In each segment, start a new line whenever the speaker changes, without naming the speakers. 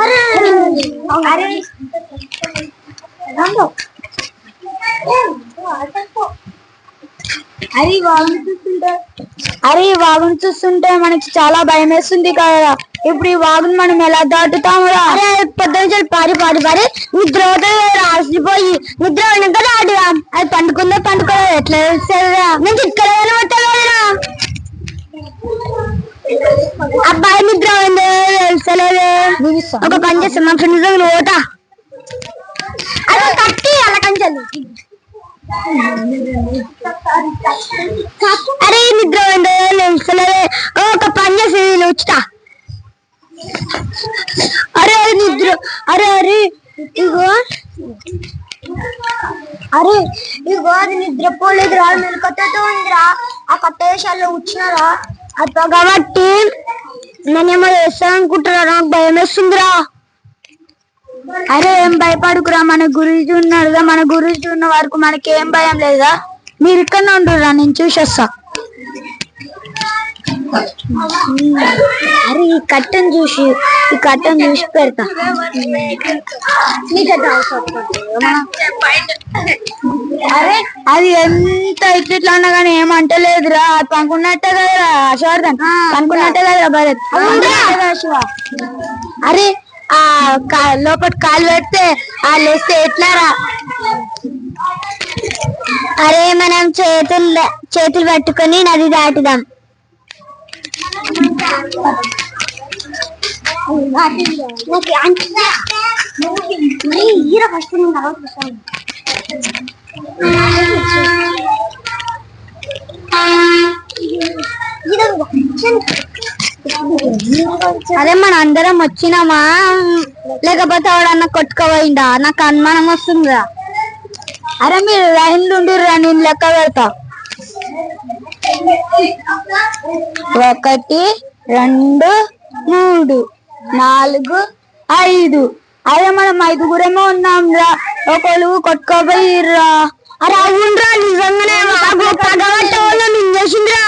అరే! అరే! అరే వాగుని చూస్తుంటే. అరే ఈ చూస్తుంటే మనకి చాలా భయం వేస్తుంది కదా. ఇప్పుడు ఈ వాగును మనం ఎలా దాటుతామురా అరే పొద్దున పారి పారి పారి నిద్ర రాసిపోయి నిద్ర ఉండగా దాటుగా అది పండుకుందో పండుకోదో ఎట్లా నేను ఇక్కడ కనబట్టలేదురా అబ్బాయి నిద్ర అయిందో తెలుసలేదే ఒక పని చేస్తాను మా ఫ్రెండ్ దగ్గర ఓటా అదే కట్టి అలా కంచాలి. అరే నిద్ర ఒక పని చేసి వచ్చా అరే అరే నిద్ర. అరే అరే ఇగో. అరే ఇగో అది నిద్రపోలేదురా. మెలకతో ఉందిరా. ఆ కొత్త దేశాల్లో వచ్చినారా అది కాబట్టి నేనేమో చేస్తా అనుకుంటారా నాకు భయం వేస్తుందిరా. అరే ఏం భయపడుకురా? మన గురుజీ ఉన్నాడుగా మన గురుజీ ఉన్న వరకు మనకి ఏం భయం లేదా? మీరు ఇక్కడ ఉండురా నేను చూసేస్తా. అరే ఈ కట్టను చూసి ఈ కట్టను చూసి పెడతా. అరే అది ఎంత ఇట్లా ఇట్లా అన్నా కానీ ఏమంటలేదురా అది పనుకున్నట్టే కదరా హర్షవర్ధన్ పనుకున్నట్టే కదరా భరత్. అరే ఆ లోపల కాలు పెడితే ఆ లేస్తే ఎట్లారా? అరే మనం చేతులు చేతులు పట్టుకొని నది దాటుదాం. ఫస్ట్ అదే మన అందరం వచ్చినామా? లేకపోతే ఎవడన్నా కొట్టుకోపోయిందా నాకు అనుమానం వస్తుందిరా. అరే మీరు లైన్ ఉండుర్రా నేను లెక్క పెడతా. ఒకటి. రెండు మూడు నాలుగు ఐదు. అదే మనం ఐదుగురేమో ఉన్నాం రా ఒకళ్ళు కొట్టుకోపోయిర్రా. అరే అవునరా నిజంగానే వాళ్ళు నింగేసిందిరా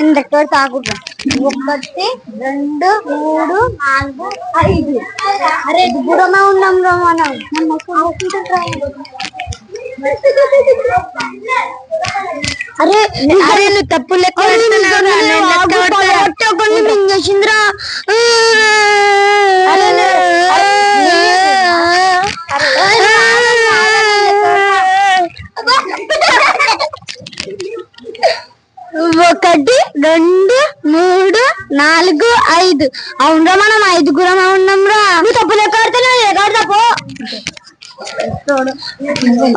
ఇందక్కడ తాగుతా ఒకటి రెండు మూడు నాలుగు ఐదు. అరే దూరమే ఉన్నాం రా మనం. అరే అరే నువ్వు తప్పు లెక్క మింగేసిందిరా ఒకటి రెండు మూడు నాలుగు ఐదు అవునరా మనం ఐదుగురం ఉన్నాం రా నువ్వు తప్పు లెక్క ఆడుతున్నావు ఎక్కడ తప్పు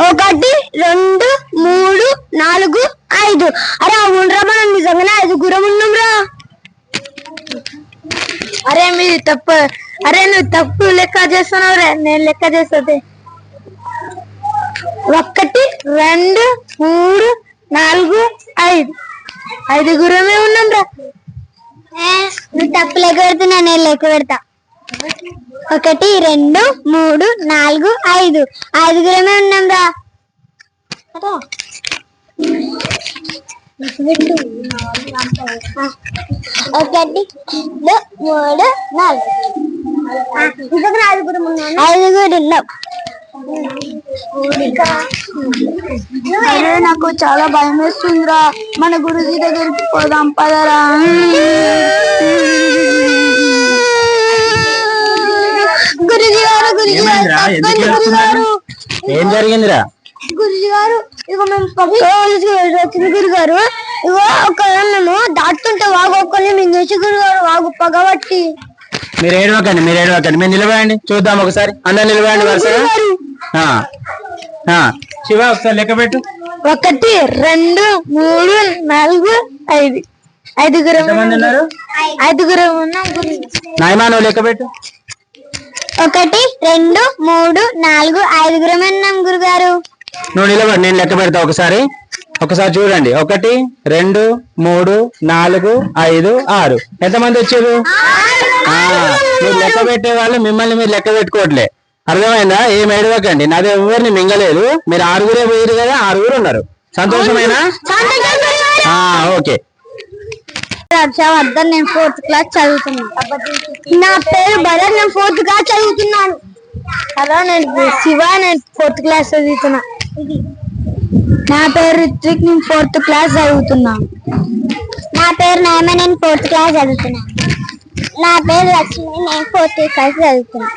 ఒకటి రెండు మూడు నాలుగు ఐదు. అరే అవునరా మనం నిజంగానే ఐదుగురం ఉన్నాం రా అరే మీరు తప్పు అరే నువ్వు తప్పు లెక్క చేస్తున్నావు రే. నేను లెక్క చేస్తుంది. ఒకటి రెండు మూడు నాలుగు ఐదు. ఐదుగురమే ఉన్నాం రా నువ్వు తప్పు లెక్క పెడుతున్నా నేను లెక్క పెడతా. ఒకటి రెండు మూడు నాలుగు ఐదు. ఐదుగురమే ఉన్నాం రా. ఒకటి మూడు నాలుగు. ఐదుగురు ఐదుగురు ఉన్నాం. అరే నాకు చాలా భయం వేస్తుందిరా. మన గురుజీ దగ్గరికి పోదాం పదరా.
ఏం జరిగిందిరా?
గురుజీ గారు ఇగో మేము పక్క వచ్చిన గురు గారు ఇగో ఒక మేము దాటుతుంటే వాగు పగబట్టి
మీరు ఏడవకండి మీరు ఏడవకండి. మీరు నిలబడండి చూద్దాం ఒకసారి. అందరు నిలబడండి వరుసగా. శివ ఒకసారి లెక్క పెట్టు.
ఒకటి రెండు మూడు నాలుగు ఐదు. ఐదుగురం ఐదుగురం ఉన్నాం గురు
నాయమా నువ్వు లెక్క పెట్టు.
ఒకటి రెండు మూడు నాలుగు ఐదుగురం ఉన్నాం గురుగారు
నువ్వు నిలబడి నేను లెక్క పెడతా ఒకసారి. ఒకసారి చూడండి. ఒకటి రెండు మూడు నాలుగు ఐదు ఆరు. ఎంతమంది వచ్చారు? మీరు లెక్క పెట్టే వాళ్ళు మిమ్మల్ని మీరు లెక్క పెట్టుకోవట్లే. అర్థమైందా? ఏం ఏడవకండి. నాది ఎవరిని మింగలేదు. మీరు ఆరుగురే పోయారు కదా ఆరుగురు ఉన్నారు. సంతోషమేనా? ఓకే.
హర్షవర్ధన్ నేను ఫోర్త్ క్లాస్ చదువుతున్నాను నా పేరు భరత్ నేను ఫోర్త్ క్లాస్ చదువుతున్నాను. హలో నేను శివ నేను ఫోర్త్ క్లాస్ చదువుతున్నా. నా పేరు రిత్విక్ నేను ఫోర్త్ క్లాస్ చదువుతున్నా. నా పేరు నామ నేను ఫోర్త్ క్లాస్ చదువుతున్నా. నా పేరు లక్ష్మి నేను ఫోర్త్ క్లాస్ చదువుతున్నా.